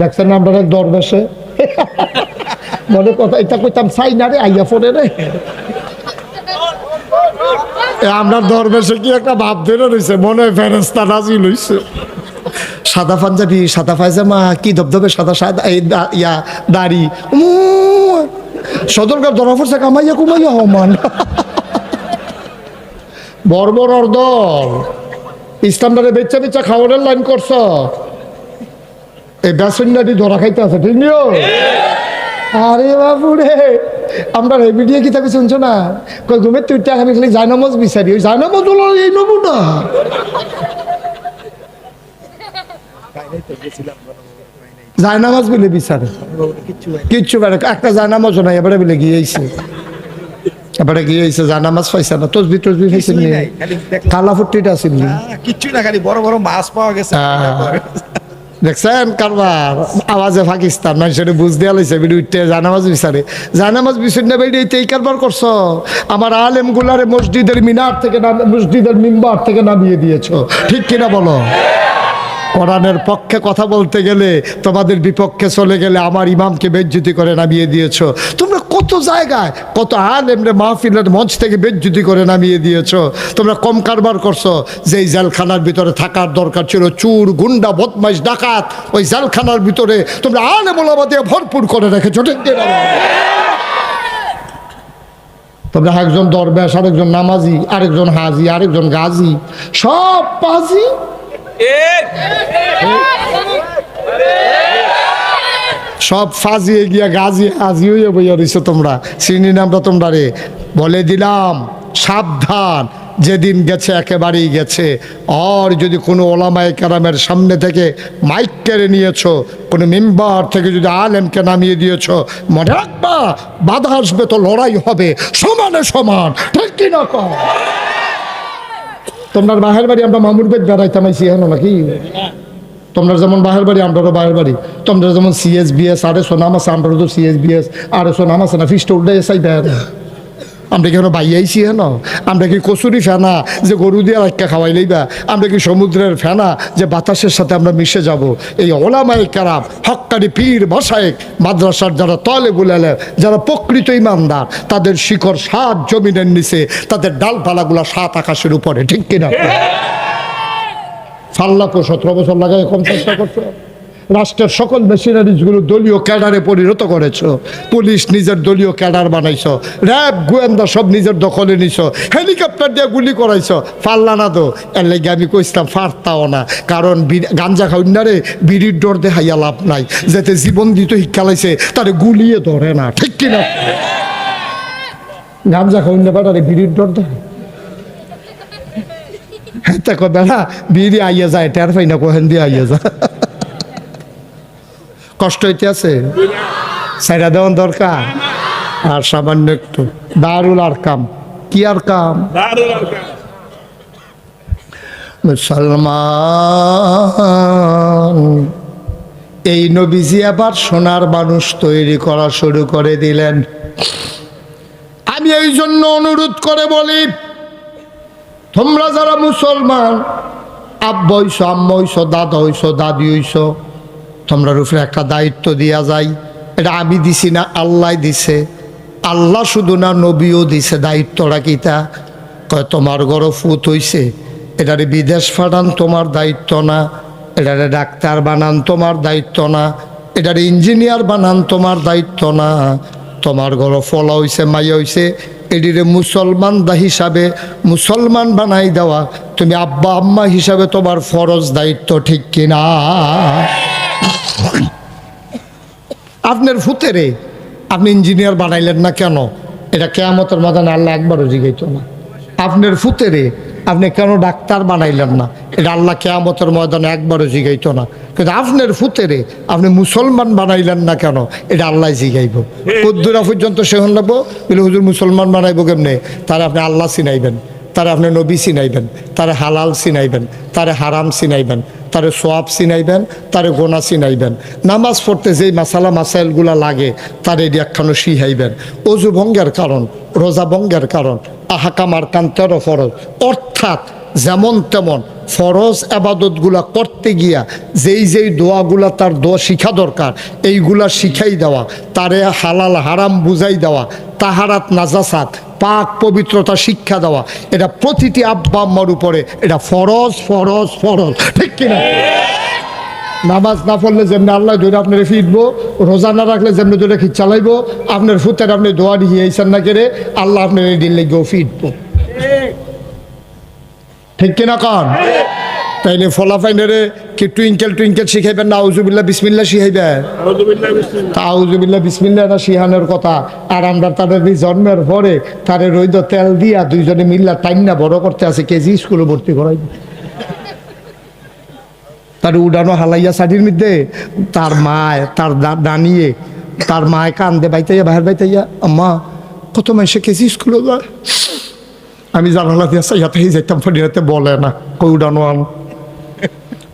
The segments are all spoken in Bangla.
দেখছেন না আপনার এক দরবেশে মনে কথা এটা কইতাম চাই না রে আইয়া ফোনে রে। এ আপনার দরবেশে কি একটা ভাব ধরে রয়েছে মনে হয় ফেরেস্তা নাজি লইছে সাদা পাঞ্জাবি সাদা পায়জামা কি ধবধবে সাদা সাদা এই ইয়া দাড়ি। সদরকার ধরা পড়ছে কামাইয়া কুমাইয়া হমান বর্বর অর্দল। ইসলামটারে বেচা বেচা খাওয়ানোর লাইন করছ? এই বেসন্যাটি ধরা খাইতে আছে ঠিক নিও? আরে বাবু রে আমরা রে ভিডিও শুনছো না? কই ঘুমে তুই টাকা খালি জায়নামাজ বিচারি ওই জায়নামাজ হলো এই নেব না জায়নামাজ বলে বিচারে। কিচ্ছু বেড়ে একটা জায়নামাজ নাই এবারে বলে গিয়েছে এবারে গিয়েছে জায়নামাজ পাইছে না তসবি খালি দেখলাম। কালা ফুটিটা আছিল নি কিচ্ছু না খালি বড় বড় মাছ পাওয়া গেছে। হ্যাঁ। দেখছেন? কারবার আওয়াজে পাকিস্তান মানুষের বুঝ দেওয়া লাইছে বেড়ি উঠতে জানামাজ বিচারে। জানামাজ বিচার না বেড়ি এই কারবার করছ। আমার আলেম গুলারে মসজিদের মিনার থেকে মসজিদের মিম্বার থেকে নামিয়ে দিয়েছ। ঠিক কিনা বলো? কোরআনের পক্ষে কথা বলতে গেলে, তোমাদের বিপক্ষে চলে গেলে আমার ইমামকে বেজ্জুতি করে নামিয়ে দিয়েছ। তোমরা কত জায়গায় কত আলেমরে মাহফিলের মঞ্চ থেকে বেজ্জুতি করে নামিয়ে দিয়েছ। তোমরা কম কারবার করছ যে এই জেলখানার ভিতরে থাকার দরকার ছিল চুর গুন্ডা বদমাইশ ডাকাত ওই জেলখানার ভিতরে তোমরা আলেম ওলামা দিয়ে ভরপুর করে রেখেছো। তোমরা একজন দরবেশ আরেকজন নামাজি আরেকজন হাজি আরেকজন গাজি সব পাজি? সব ফাজিয়ে গিয়া গাজি হাজি হইয়া বইয়া রইছো তোমরা। চিনি নামটা তোমরা রে। বলে দিলাম, সাবধান, যেদিন গেছে একেবারেই গেছে। আর যদি কোনো ওলামায় কারামের সামনে থেকে মাইক কেড়ে নিয়েছো, কোনো মেম্বার থেকে যদি আলেমকে নামিয়ে দিয়েছ, মনে রাখবা, বাধা আসবে তো লড়াই হবে, সমানে সমান, ঠিক কিনা কম তোমরা বাহের বাড়ি আমরা মামুর বেদ বেড়াইতাম আইসি হেন নাকি? তোমরা যেমন বাহের বাড়ি, আমরাও বাহের বাড়ি। তোমরা যেমন সিএস বিএস আর এসো নাম আছে আমরা তো সিএস বিএস আর এসো নাম আছে না, ফিস্ট উল্টে এসাই বের আমরা কি বাই আইসি হেন আমরা কি কচুরি ফেনা যে গরু দিয়ে রাখা খাওয়াইলেই বা আমরা কি সমুদ্রের ফেনা যে বাতাসের সাথে আমরা মিশে যাব? এই ওলামাই কারাম হক্কারি পীর বসায়েক মাদ্রাসার যারা তলে বুলালে যারা প্রকৃত ইমানদার, তাদের শিকড় সাত জমিনের নিচে তাদের ডালপালাগুলা সাত আকাশের উপরে, ঠিক কিনা? ফাল্লাকো সতেরো বছর লাগায় কম চেষ্টা করছ। রাষ্ট্রের সকল মেশিনারিজগুলো দলীয় ক্যাডারে পরিণত করেছ। পুলিশ নিজের দলীয় ক্যাডার বানাইছো। র্যাব, গোয়েন্দা সব নিজের দখলে নিছো। হেলিকপ্টার দিয়ে গুলি করাইছো। পারলা না তো, এর লেগে আমি কইছিলাম, ফারতাও না। কারণ গাঞ্জা খাউন্ডারে বিড়ির ডর দেখাইয়া লাভ নাই। যাতে জীবন দিত শিক্ষা লাইছে, তারে গুলিয়ে ধরে না। ঠিক কিনা? গাঞ্জা খাউন্ডা বেটারে বিড়ির ডর দেখায়। কবে না বিড়ি আইয়া যায় টের পাই না কোহেন দিয়ে আইয়া যা কষ্ট হইতে আছে সাইরা দেওয়ান দরকার আর সামান্য একটু দারুল আর কাম কি আর কাম মুসলমান এই নবীজি আবার সোনার মানুষ তৈরি করা শুরু করে দিলেন। আমি এই জন্য অনুরোধ করে বলি তোমরা যারা মুসলমান আব্বা হইছ আম্মা হইছ, দাদা হইছ, দাদি হইছ তোমরা উপরে একটা দায়িত্ব দিয়া যায় এটা আমি দিছি না, আল্লাহ দিছে। আল্লাহ শুধু না, নবীও দিছে। দায়িত্বটা কিতা কয়, তোমার গড় ফুত হইছে। এটারে বিদেশ ফাটান তোমার দায়িত্ব না। এটারে ডাক্তার বানান তোমার দায়িত্ব না। এটারে ইঞ্জিনিয়ার বানান তোমার দায়িত্ব না। তোমার ঘর ফলা হইছে, মাইয়া হইছে। এটিরে মুসলমান দা হিসাবে মুসলমান বানাই দেওয়া। তুমি আব্বা, আম্মা হিসাবে তোমার ফরজ দায়িত্ব, ঠিক কিনা? আপনার ফুতেরে আপনি ইঞ্জিনিয়ার বানাইলেন না কেন? এটা কেয়ামতের মাদানে আল্লাহ একবারও জিগাইত না। আপনার ফুতেরে আপনি কেন ডাক্তার বানাইলেন না? এটা আল্লাহ কেয়ামতের ময়দানে একবারও জিগাইতো না। কিন্তু আপনার ফুতেরে আপনি মুসলমান বানাইলেন না কেন? এটা আল্লাহ জিগাইব। কদ্দুরা পর্যন্ত সে হন লাগবো বলে হুজুর মুসলমান বানাইব কেমনে? তাহলে আপনি আল্লাহ চিনাইবেন। তারা আপনি নবী চিনাইবেন, তারা হালাল চিনাইবেন, তারা হারাম চিনাইবেন, তারে সোয়াব চিনাইবেন, তারে গোনা চিনাইবেন। নামাজ পড়তে যেই মাসালা মাসাইলগুলা লাগে, তার এটি একখানো শিহাইবেন অজু ভঙ্গের কারণ, রোজা ভঙ্গের কারণ আহাকামার কান তেরো ফরজ। অর্থাৎ যেমন তেমন ফরজ আবাদতগুলা করতে গিয়া যেই যেই দোয়াগুলা তার দোয়া শিখা দরকার, এইগুলা শিখাই দেওয়া, তারে হালাল হারাম বুঝাই দেওয়া, তাহারাত নাজাসাত পাক পবিত্রতা শিক্ষা দেওয়া। এটা প্রতিটি আব্বা আম্মার উপরে। এটা ফরজ ফরজ ফরজ। ঠিক কিনা? নামাজ না পড়লে যেমনি আল্লাহ ধরে আপনার ফিরবো, রোজা না রাখলে যেমনি ধরে খিচ চালাইবো, আপনার ফুতের আপনি দোয়া দিয়ে আইসান না কেড়ে, আল্লাহ আপনার এই দিন লেগেও ফিরবো। ঠিক কিনা কন? তাইলে ফলাফাইনারে কি টুইঙ্কেল টুইঙ্কেল শিখাইবেন না? আউজুবিল্লা বিসমিল্লা শিখাইবেন? তা আউজুবিল্লা বিসমিল্লা না শিহানের কথা। আর আমরা তাদের জন্মের পরে তারে রইদ তেল দিয়া দুইজনে মিল্লা টাইম না বড় করতে আছে কেজি স্কুলে ভর্তি করাই তার উডানো হালাইয়া শাড়ির মধ্যে তার মায় তার দা- দাঁড়িয়ে তার মায় কান্দে বাইতাইয়া বাহির বাইতাইয়া আম্মা কত মাসে কেজি স্কুলে যায়? আমি জানালা দিয়ে সাইয়াতেই যাইতাম ফটিয়াতে বলে না কই উডানো আন।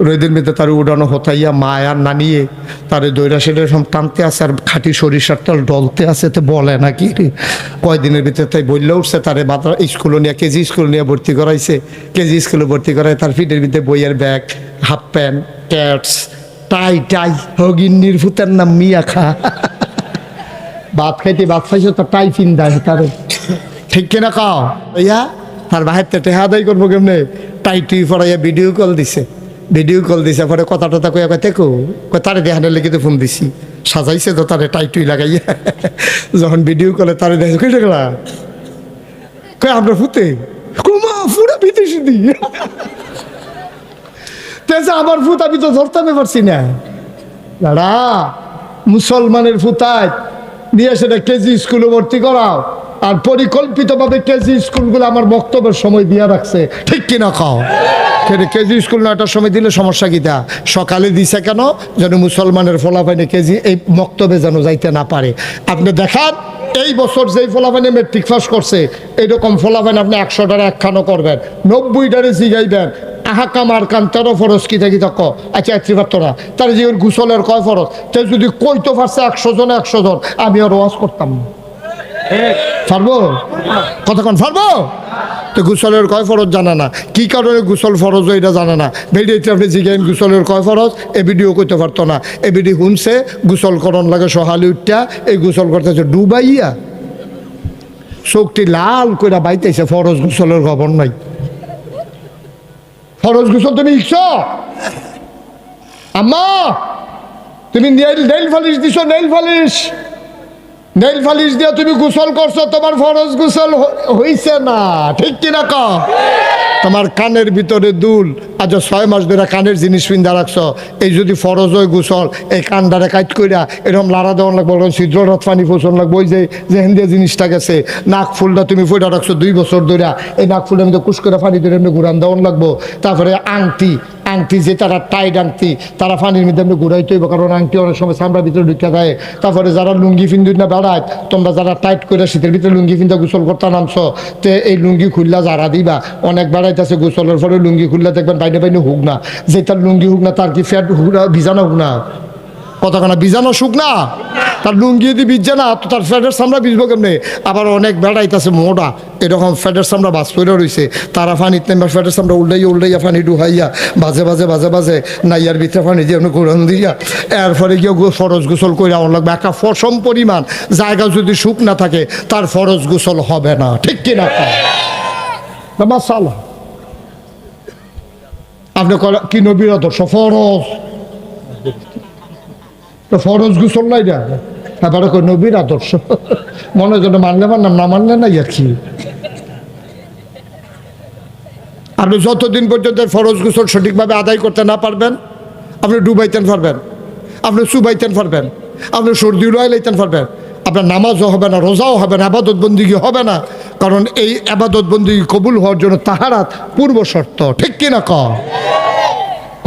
রোদের মেয়েতে তার উড়ানো হতাইয়া মায়ার নানিয়ে তারে দৈরা সেটা সব টানতে আছে আর খাঁটি সরিষার তেল ডলতে আছে তো বলে না কি রে? কয়দিনের ভিতরে তাই বললে উঠছে, তারে মাত্র স্কুলে নিয়ে, কেজি স্কুল নিয়ে ভর্তি করাইছে। কেজি স্কুলে ভর্তি করায় তার ফিটের ভিতরে বইয়ের ব্যাগ, হাফ প্যান্ট, ক্যাটস, টাই টাই, হগিন্নির ফুতের নাম মিয়া খা। ভাত খাইতে ভাত খাইছে তো টাই দেয় তারে। ঠিক কিনা কাও? ইয়া তার বাহির টেহা আদায় করব কেমনে? টাই টুই পড়াইয়া ভিডিও কল দিছে। ভিডিও কল দিছে, পরে কথা টথা কইয়া কয় দেখো কয় তারে দেখানোর লেগে তো ফোন দিছি। সাজাইছে তো তারে টাই টুই লাগাইয়া। যখন ভিডিও কলে তারে দেখে কই টাকা কয় আমরা ফুতে কুমা পুরা বিদেশি দি। তেজা আমার ফুত আমি তো ধরতে পারছি না দাদা মুসলমানের ফুতায় নিয়ে সেটা কেজি স্কুলে ভর্তি করাও। আর পরিকল্পিতভাবে কেজি স্কুলগুলো আমার বক্তব্যের সময় দিয়ে রাখছে। ঠিক কিনা খাও কেজি স্কুল নয়টার সময় দিলে সমস্যা কিটা সকালে দিছে কেন? যেন মুসলমানের ফলাফাইনে কেজি এই বক্তব্যে যেন যাইতে না পারে। আপনি দেখান, এই বছর যেই ফলাফাইনে মেট্রিক পাস করছে এইরকম ফলাফাইন আপনি একশোটারে একখানো করবেন। নব্বইটারে জিগাইবেন। আর কান তেরো ফরজ কি থাকি তক আচ্ছা একত্রিবার তোরা তার যে গুসলের কয় ফরজ? তে যদি কইতো পারছে একশো জন একশো জন, আমি আর ওয়াজ করতাম না। পারব কতক্ষণ পারব তো গুসলের কয় ফরজ জানা না? কি কারণে গুসল ফরজ এটা জানা না? ভিডিওতে আপনি জিজ্ঞেন গুসলের কয় ফরজ? এ ভিডিও করতে পারতো না। এ ভিডিও শুনছে, গুসল করণ লাগে সহালি উঠটা, এই গুসল করতেছে ডুবাইয়া। চোখটি লাল করে বাইতেছে, ফরজ গুসলের খবর নাই। ফরজ গোসল তুমি ইচ্ছ আম্মা, তুমি নেইল নেইল ফালিশ দিছো, নেইল ফালিশ নেইল ফালিশ দিয়ে তুমি গোসল করছ, তোমার ফরজ গোসল হইছে না। ঠিক কিনা ক? তোমার কানের ভিতরে দুল, আজ ছয় মাস ধরে কানের জিনিস পিন্ধা রাখছো। এই যদি ফরজ হয় গোসল, এই কানটারে কাইট কইরা এরকম লাড়া দেওয়ান লাগবো ওরকম ছিদ্র রথ পানি পোষণ লাগবো, ওই যে যে হেন্দিয়া জিনিসটা গেছে, নাক ফুলটা তুমি ফুটা রাখছো দুই বছর ধরে এই নাক ফুলটা আমি কুস করে পানি ধরে এমনি ঘুরান দেওয়ান লাগবো। তারপরে আংটি আংটি যে তারা টাইট আংটি, তারা পানির মধ্যে এমনি ঘুরাইতে হইব কারণ আংটি অনেক সময় সামরার ভিতরে ঢুকে দেয়। তারপরে যারা লুঙ্গি ফিন্দু না বেড়ায়, তোমরা যারা টাইট করে শীতের ভিতরে লুঙ্গি ফিন্দা গোসল করতে নামছো, তে এই লুঙ্গি খুললা যারা দিবা। অনেক বেড়াইতেছে গোসলের পরে লুঙ্গি খুললা, দেখবেন বাইনে বাইনে হুক না। যে তার লুঙ্গি হুক না, তার কি ফ্যাট হুক না, ভিজানো হুক না? কতখানা বিজানো শুক না? তার লুঙ্গি যদি বিজছে না, তো তার ফ্যাটের সামরা বিজবো কেমনে? আবার অনেক বেড়াইতেছে মোটা। এরকম ফ্যাটের সামরা বাস করে রয়েছে তারা ফানি তেমন ফ্যাটের সামরা উল্টাইয়া উল্টাইয়া ফানি ডুহাইয়া, বাজে বাজে বাজে বাজে নাইয়ার ভিতরে ফানি দিয়ে কোরআন দিয়া। এরপরে গিয়ে ফরজ গোসল করে আমার লাগবে। একটা ফসম পরিমাণ জায়গা যদি সুখ না থাকে, তার ফরজ গোসল হবে না। ঠিক কিনা মাসালা আপনি কি নবীর আদর্শ? ফরজ। ফরজ গোসল নাই না তারপরে কই নবীর আদর্শ। মনে যেন মানলে মানলাম, না মানলে নাই আর কি আপনি যতদিন পর্যন্ত ফরজ গোসল সঠিকভাবে আদায় করতে না পারবেন, আপনি ডুবাইতেন পারবেন, আপনি চুবাইতেন পারবেন, আপনি সর্দি উড়াই লাইতেন পারবেন, আপনার নামাজও হবে না, রোজাও হবে না আবাদত বন্দিগি হবে না। কারণ এই আবাদত বন্দিগি কবুল হওয়ার জন্য তাহারাত পূর্ব শর্ত, ঠিক কিনা ক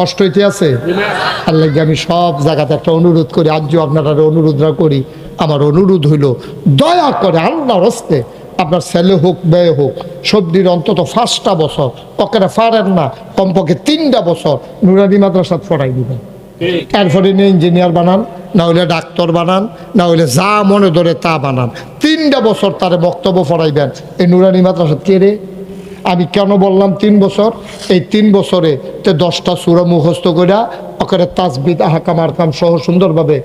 কষ্ট হইতে আছে? আল্লাহ আমি সব জায়গাতে একটা অনুরোধ করি আজও আপনারা অনুরোধরা করি আমার অনুরোধ হইল দয়া করে আল্লাহ রস্তে আপনার ছেলে হোক মেয়ে হোক সবজির অন্তত পাঁচটা বছর ওকে পারেন না কমপক্ষে তিনটা বছর নুরানি মাদ্রাসাত পড়াই দিবেন। এরপরে নিয়ে ইঞ্জিনিয়ার বানান না হলে ডাক্তার বানান না হলে যা মনে ধরে তা বানান। তিনটা বছর তারে বক্তব্য পড়াইবেন এই নুরানি মাদ্রাসাত কে রে? আমি কেন বললাম তিন বছর? এই তিন বছরে তে দশটা সুরা মুখস্থ করে ওখানে তাজবিদ, আহাকাম, আরকাম সহ সুন্দরভাবে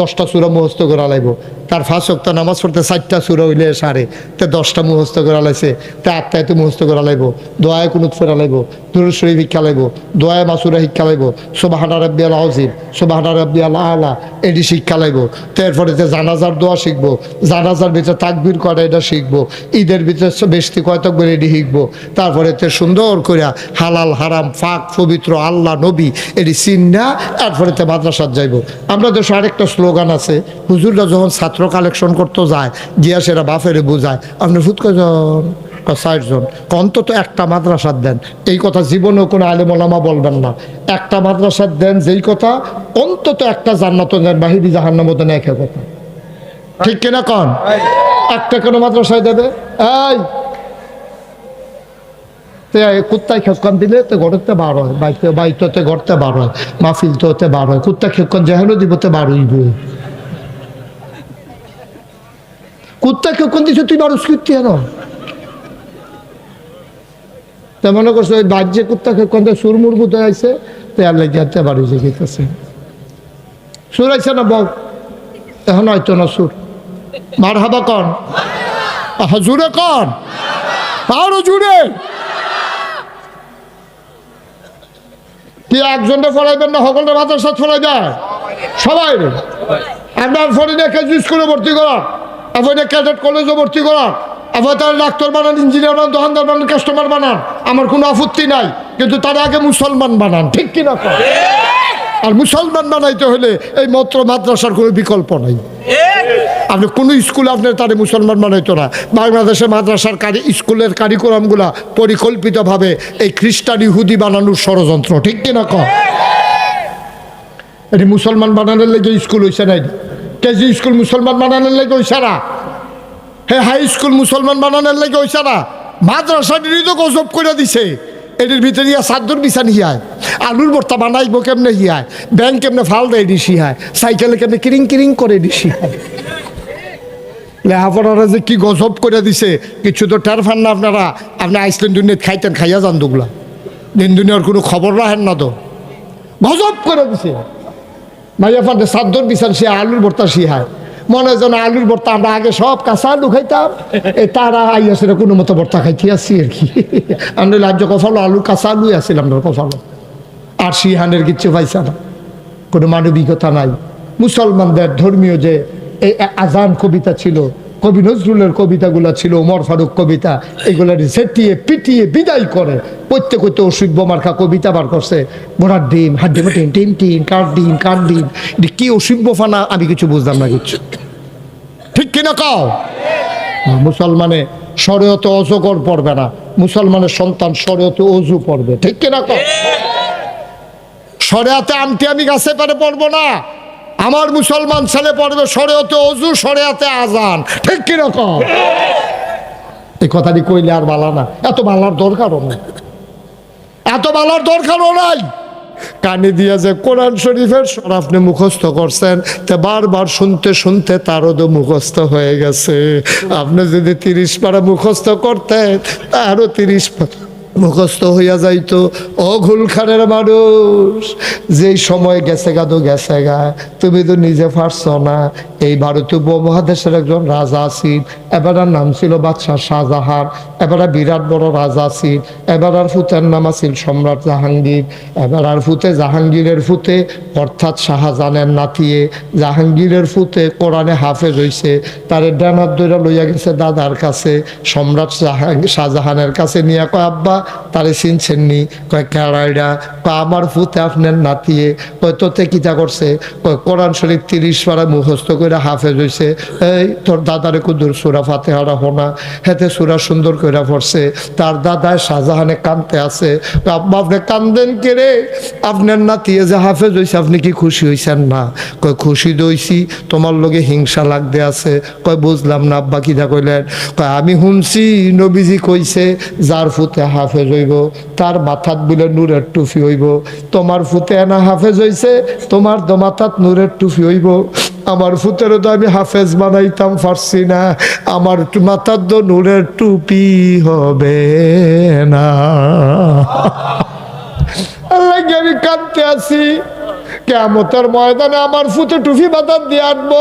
দশটা সুরা মুখস্থ করে লাইব তার ফাঁস অক্ত নামাজ পড়তে চারটা সুরা হইলে সারে তে দশটা মুখস্থ করে লাইছে তে আটটায় তো মুখস্থ করে লাইব দোয়ায় কুনুত ফেরা লাইব দুরুদ শরীফ শিক্ষা লাইব দোয়ায় মাসুরা শিক্ষা লাইব সোবাহানা রব্বি আল আজিম সোবাহানা রব্বি আল আলা এটি শিক্ষা লাইব তারপরে যে জানাজার দোয়া শিখব, জানাজার ভিতরে তাকবির করা এটা শিখব, ঈদের ভিতরে বেশি কয়তক করে এটি শিখব, তারপরে তে সুন্দর করে হালাল, হারাম ফাক পবিত্র আল্লাহ, নবী এটি চিন্না তারপরে তে মাদ্রাসাত যাইব। আমরা দেশে আরেকটা স্লোগান আছে হুজুররা যখন ছাত্র কালেকশন করতে যায় গিয়া সেরা বাফেরে বোঝায়। আপনি ফুট কজন ষাট জন অন্তত একটা মাদ্রাসার দেন। এই কথা জীবনেও কোনো আলেমলামা বলবেন না। একটা মাদ্রাসার দেন যেই কথা অন্তত একটা জান্নাত দেন বাহিরি জাহান্নাম দেন একে কথা। ঠিক কিনা কন? একটা কোনো মাদ্রাসায় দেবে? এই কুত্তায় খেকন দিলে তো ঘরতে বার হয় বাইতে বাইতে ঘরতে বার হয় মাহফিল তো হতে বার হয় কুত্তা খেকন যেহেন দিবতে বার হইব। কুত্তা খেকন দিছে, তুই বারুস কীর্তি হেন মনে করছ, ওই বাজ্যে কুত্তা খেকন সুর মুরগুত আইছে, তো আর লেগে হাতে বার হয়েছে গেতেছে সুর আইছে না বল এখন হয়তো না সুর। মার হাবা কন। আহা, জুড়ে কন। আরও জুড়ে। কি একজনটা ফলাইবেন না সকলটা মাথার সাথে ফলাই যায় সবাই আপনার ফরিনাকে স্কুলে ভর্তি করান আপনি ক্যাডেট কলেজে ভর্তি করান আপনি তারা ডাক্তার বানান, ইঞ্জিনিয়ার বানান, দোকানদার বানান, কাস্টমার বানান, আমার কোনো আপত্তি নাই, কিন্তু তারা আগে মুসলমান বানান, ঠিক কন? আর মুসলমান বানাইতে হলে এই মাত্র মাদ্রাসার কোনো বিকল্প নাই। আপনি কোনো স্কুলে আপনার তারে মুসলমান বানাইতো না। বাংলাদেশের মাদ্রাসার কারি স্কুলের কারিকুলামগুলা পরিকল্পিতভাবে এই খ্রিস্টান ইহুদি বানানোর ষড়যন্ত্র, ঠিক কিনা কম এটি মুসলমান বানানোর লেগে স্কুল হয়েছে নাই। কেজি স্কুল মুসলমান বানানোর লেগে হয়েছে না? হে হাই স্কুল মুসলমান বানানোর লেগে হয়েছে না? মাদ্রাসাটিরই তো গজব করে দিছে। এটির ভিতরে ইয়া সাদ্দুর বিছান হিয়ায়। আলুর ভর্তা বানাইব কেমনে হিয়ায়? ব্যাংক কেমনে ফাল দেয় ডিসি হায় সাইকেলে কেমনে কিরিং কিরিং করে ডিসি হায় লেহাপড়ারা যে কি গজব করে দিছে, কিছু তো টের ফান না আপনারা। আপনি আইসলেন দুনিয়া খাইতেন, খাইয়া যান দুগুলা। দিন দুনিয়ার কোনো খবর রাখেন না তো। গজব করে দিছে। মাইয়া ফান্ডে সাদ্দর বিছান, সে আলুর ভর্তা শিহায়। মনে হয় যেন আলুর ভর্তা আমরা আগে সব কাঁচা আলু খাইতাম। এ তারা আইয়া সেটা কোনো মতো ভর্তা খাইতে আসছি আর কি। আমরা লাজ্য কফালো আলু, কাঁচা আলুই আসছিলাম আমরা কফালো আর সিহানের কিচ্ছু পাইছে না। কোনো মানবিকতা নাই। মুসলমানদের ধর্মীয় যে এই আজান কবিতা ছিল কবি নজরুলের কবিতাগুলো ছিল ওমর ফারুক কবিতা এগুলো সেটিয়ে পিটিয়ে বিদায় করে। প্রত্যেক হইতে অসভ্য মার্কা কবিতা বার করছে। ঘোড়ার ডিম হাড্ডি মাটিন টিম টিম কার ডিম কার ডিম? কি অসভ্য ফানা আমি কিছু বুঝলাম না কিছু। ঠিক কিনা কাও? মুসলমানে শরীয়তে অজগর পড়বে না। মুসলমানের সন্তান শরীয়তে অজু পড়বে। ঠিক কিনা কাও? সরেয়াতে আমটি আমি গাছে পারে পড়ব না। আমার মুসলমান ছেলে পড়বে সরেয়াতে অজু সরেয়াতে আজান। ঠিক কীরকম এই কথাটি কইলে আর বালা না। এত বালার দরকারও নাই। এত বালার দরকারও নাই। কানে দিয়ে যে কোরআন শরীফের সর আপনি মুখস্থ করছেন, তা বারবার শুনতে শুনতে তারও তো মুখস্থ হয়ে গেছে। আপনি যদি তিরিশ পারা মুখস্থ করতেন আরও তিরিশ পারা মুখস্থ হইয়া যাইত। অঘুল খানের মানুষ, যেই সময় গেছে গা তো গেছে গা, তুমি তো নিজে পারছ না। এই ভারতীয় উপমহাদেশের একজন রাজা আছেন এবার নাম ছিল বাদশাহ শাহজাহান এবার বিরাট বড় রাজা আছেন এবার আর ফুতের নাম আছিল সম্রাট জাহাঙ্গীর এবার আর ফুতে জাহাঙ্গীরের ফুতে, অর্থাৎ শাহজাহানের নাতিয়ে, জাহাঙ্গীরের ফুতে কোরআনে হাফেজ হইছে, তারে ডানার দইরা লইয়া গেছে দাদার কাছে, সম্রাট শাহজাহানের কাছে নিয়ে কয়, আব্বা, তারে চিনছেন নি? কয় কেড়াইডা কয়, আমার ফুতে আপনার নাতিয়ে। কয়, তোতে কিতা করছে? কয়, কোরআন শরীফ তিরিশ পারা মুখস্থ করে হাফেজ হইছে। এই তোর দাদারে কুদুর সুরা ফাতেহারা হোনা হেতে সুরা সুন্দর করে পড়ছে। তার দাদায় শাহজাহানে কানতে আছে। আব্বা, আপনি কান্দেন কে রে? আপনার নাতিয়ে যে হাফেজ হইছে, আপনি কি খুশি হইছেন না? কয়, খুশি দইছি তোমার লগে হিংসা লাগতে আছে। কয়, বুঝলাম না, আব্বা কিতা কইলেন। কয়, আমি শুনছি নবীজি কইছে, যার ফুতে হাফেজ হইব, তার মাথাত বিলে নূরের টুফি হইব। তোমার ফুতে এনা হাফেজ হইছে, তোমার দমাথাত নূরের টুফি হইব। আমার ফুতেরও তো আমি হাফেজ বানাইতাম ফার্সি না। আমার মাথার তো নূরের টুপি হবে না। আল্লাহকে আমি কাঁদতে আছি। কেমতের ময়দানে আমার ফুতে টুপি মাথার দিয়ে আনব।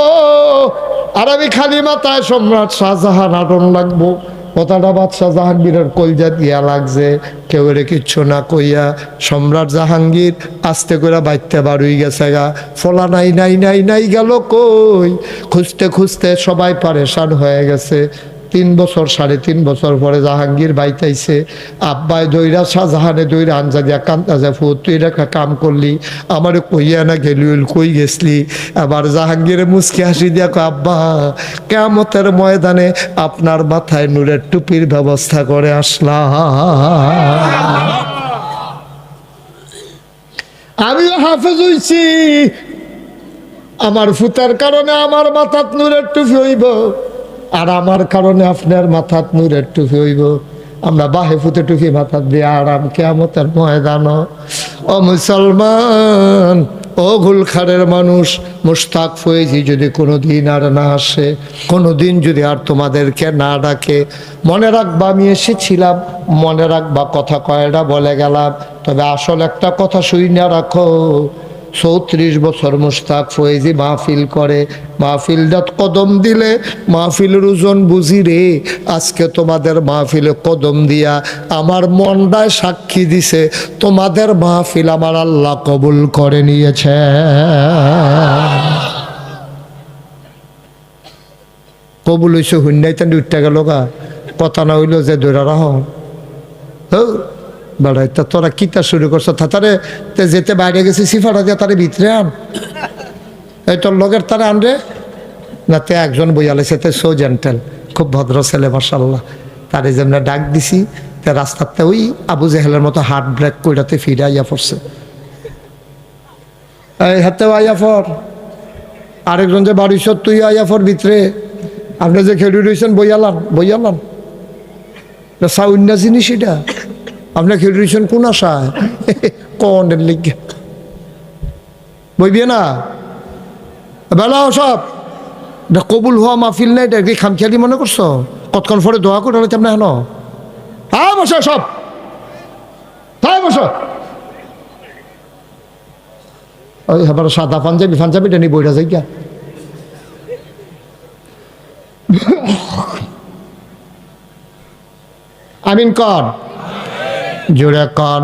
আর আমি খালি মাথায় সম্রাট শাহজাহান আটন লাগবো। কথাটা বাদশাহ জাহাঙ্গীরের কলজা দিয়া লাগছে। কেউ রে কিচ্ছু না কইয়া সম্রাট জাহাঙ্গীর আস্তে করে বাইতে বাড়ুই গেছে গা। ফলা নাই নাই নাই নাই গেল কই? খুঁজতে খুঁজতে সবাই পারেশান হয়ে গেছে। তিন বছর সাড়ে তিন বছর পরে জাহাঙ্গীর বাইতাইছে আব্বাই দইরা শাহজাহানে দইরা আনজা দিয়া কান্তা যা ফুট তুই একটা কাম করলি? আমার কইয়া না গেলুল কই গেছলি? আবার জাহাঙ্গীরে মুসকি হাসি দিয়া কয়, আব্বা কেমতের ময়দানে আপনার মাথায় নূরের টুপির ব্যবস্থা করে আসলাম। আমিও হাফেজ হইছি। আমার ফুতার কারণে আমার মাথাত নূরের টুপি হইব। আর আমার কারণে আপনার মাথাত নূরের টুপি হইব। আমরা বাহে ফুতে টুপি মাথাত দিয়ে আরাম কেমতের ময়দান। ও মুসলমান, ও গুলখারের মানুষ মুস্তাক ফয়েজি যদি কোনো দিন আর না আসে কোনো দিন যদি আর তোমাদেরকে না ডাকে। মনে রাখবা, আমি এসেছিলাম, মনে রাখবা, কথা কয়টা বলে গেলাম। তবে আসল একটা কথা শুই না রাখো চৌত্রিশ বছর মুস্তাক ফয়েজি মাহফিল করে। মাহফিলটাত কদম দিলে, মাহফিলের ওজন বুঝি রে, আজকে তোমাদের মাহফিলে কদম দিয়া আমার মনটায় সাক্ষী দিছে, তোমাদের মাহফিল আমার আল্লাহ কবুল করে নিয়েছে। কবুল হইছে হুন্যাই তান উঠতে গেল গা, কথা না হইল যে দৈরা রাহ। বেড়াই তা তোরা কিতা শুরু করছ? তে যেতে বাইরে গেছে সিফাটা দিয়ে তারে ভিতরে আন। এই তোর লগের তারা আন রে। না, তে একজন বইয়ালেছে তে সো জেন্টেল, খুব ভদ্র ছেলে মার্শাল্লাহ তারে যেমন ডাক দিছি, তে রাস্তাতে ওই আবু জেহেলের মতো হার্ট ব্রেক কইরাতে ফিরে আইয়া পড়ছে। এই হাতে আইয়া ফর আরেকজন যে বাড়ি সত তুই আইয়া ফর ভিতরে। আপনি যে খেলি রয়েছেন বইয়ালান বইয়ালান সাউন্না জিনিস এটা? আপনার খেলি রয়েছেন কোন আশায়? কোন লিখে বইবে না? বেলা সব। এটা কবুল হওয়া মাহফিল নাই, এটা খামখেয়ালি মনে করছ? কতক্ষণ পরে দোয়া করে হলে তেমন হেন হ্যাঁ বসো সব। হ্যাঁ বসো। ওই এবার সাদা পাঞ্জাবি পাঞ্জাবি টেনি বইটা যাই গিয়া। আমিন কন জোরে কন।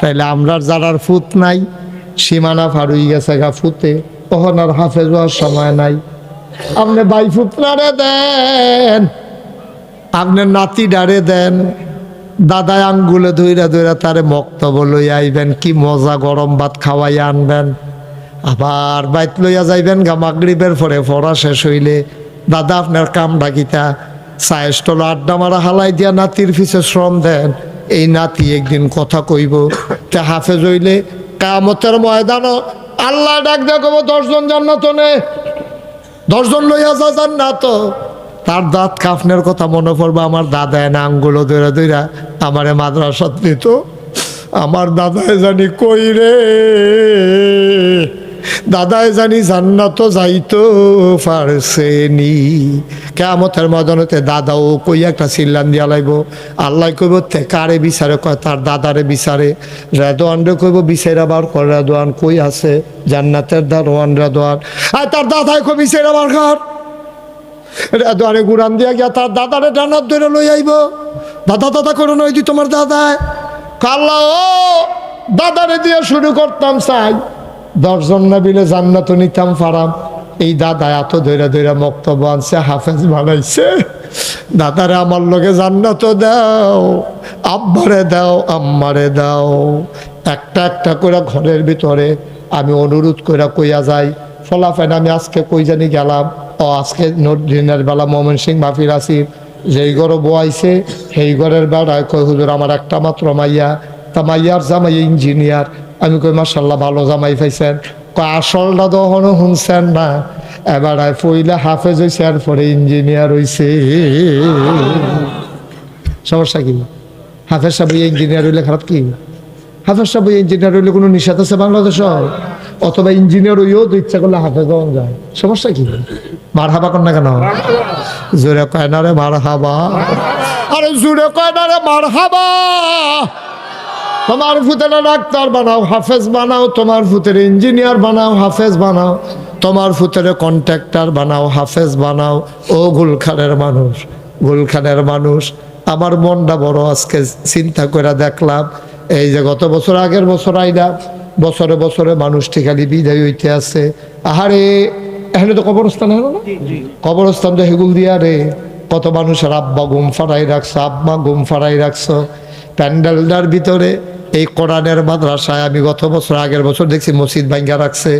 তাইলে আমরার যারার ফুত নাই, সীমানা ফারুই গেছে গা ফুতে। তখন আর হাফেজ হওয়ার সময় নাই। আপনি বাই ফুতনারে দেন আপনার নাতি ডারে দেন। দাদা আঙ্গুলে ধইরা ধইরা তারে মক্তব লই আইবেন, কি মজা গরম ভাত খাওয়াই আনবেন। আবার বাইত লইয়া যাইবেন গা মাগরিবের পরে, পড়া শেষ হইলে। দাদা আপনার কাম ডাকিতা সায়েস্টল আড্ডা মারা হালাই দিয়া নাতির পিছে শ্রম দেন। এই নাতি একদিন কথা কইব, তে হাফেজ হইলে কামতের ময়দানও আল্লাহ ডাক দেখব দশজন জান্নাত নে, দশজন লইয়া যা জান্নাত। তার দাঁত কাফনের কথা মনে পড়বে, আমার দাদায় না আঙ্গুলো দৈরা দৈরা আমারে মাদ্রাসাত নিত আমার দাদায় জানি কই রে? দাদায় জানি জান্নাত যাইতো পারছেনি কেমতের মদনতে দাদাও কই একটা চিল্লান দিয়া লাইব। আল্লাহ কইব, তে কারে বিচারে? কয়, তার দাদারে বিচারে। রেদোয়ান রে কইব বিচারা বার কর। রেদোয়ান কই আছে? জান্নাতের দারোয়ান রেদোয়ান। আর তার দাদায় কই বিচারা বার কর। রেদোয়ানে গুড়ান দিয়া গিয়া তার দাদারে ডানার ধরে লই আইব। দাদা দাদা করে দি তোমার দাদায়। কাল্লা ও! দাদারে দিয়ে শুরু করতাম চাই। দশজন না বিলে জান্নাত নিতাম ফারাম। এই দাদা এত ধৈরা ধৈরা বক্তব্য আনছে, হাফেজ বানাইছে। দাদারে আমার লগে জান্নাত দাও, আব্বারে দাও, আম্মারে দাও। একটা একটা করে ঘরের ভিতরে আমি অনুরোধ করে কইয়া যাই ফলাফেন আমি আজকে কই জানি গেলাম। ও আজকে দিনের বেলা মোমেন সিং মাফির আসির যেই ঘরে বয়াইছে সেই ঘরের বেড়ায় কই হুজুর আমার একটা মাত্র মাইয়া। তা মাইয়ার জামাই ইঞ্জিনিয়ার আমি কই মার্শাল্লাহ ভালো জামাই পাইছেন। আসলটা তো এখনও শুনছেন না। এবার পইলে হাফেজ হয়েছে আর পরে ইঞ্জিনিয়ার হয়েছে সমস্যা কি? হাফেজ সাহেব ইঞ্জিনিয়ার হইলে খারাপ কি? হাফেজ সাহেব ইঞ্জিনিয়ার হইলে কোনো নিষেধ আছে বাংলাদেশ? অথবা ইঞ্জিনিয়ার হইও তো ইচ্ছা করলে হাফেজ হওয়া যায়। সমস্যা কি? মার হাবা কর না কেন? জোরে কয় না রে মার হাবা আরে জোরে কয় না রে মার হাবা তোমার ফুতেরা ডাক্তার বানাও হাফেজ বানাও তোমার ফুতের ইঞ্জিনিয়ার বানাও হাফেজ বানাও। তোমার ফুতের কন্ট্রাক্টর বানাও হাফেজ বানাও। ও গুলখানের মানুষ গুলখানের মানুষ। আমার মনটা বড় আজকে চিন্তা করে দেখলাম এই যে গত বছর আগের বছর আইনা বছরে বছরে মানুষটি খালি বিদায় হইতে আছে। আহারে এখানে তো কবরস্থান হলো না কবরস্থান তো হেগুল দিয়া রে। কত মানুষের আব্বা গুম ফাড়াই রাখছো আব্বা গুম ফাড়াই রাখছো। প্যান্ডেলটার ভিতরে এই কোরআনের মাদ্রাসায় আমি গত বছর, আগের বছর দেখছি মসজিদ ভাঙ্গা রাখছে।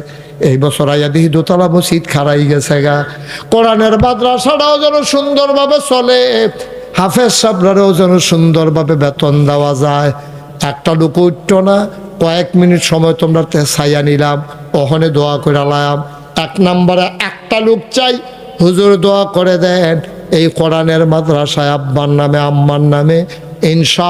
এই বছর আইয়া দেখি দোতলা মসজিদ খারাই গেছে গা। কোরআনের মাদ্রাসাটাও যেন সুন্দরভাবে চলে, হাফেজ সাবরারেও যেন সুন্দরভাবে বেতন দেওয়া যায়। একটা লোক উঠত না, কয়েক মিনিট সময় তোমরা ছাইয়া নিলাম, ওখানে দোয়া করে আলাম। এক নম্বরে একটা লোক চাই, হুজুর দোয়া করে দেন। এই কোরআনের মাদ্রাসায় আব্বার নামে, আম্মার নামে, ইনশা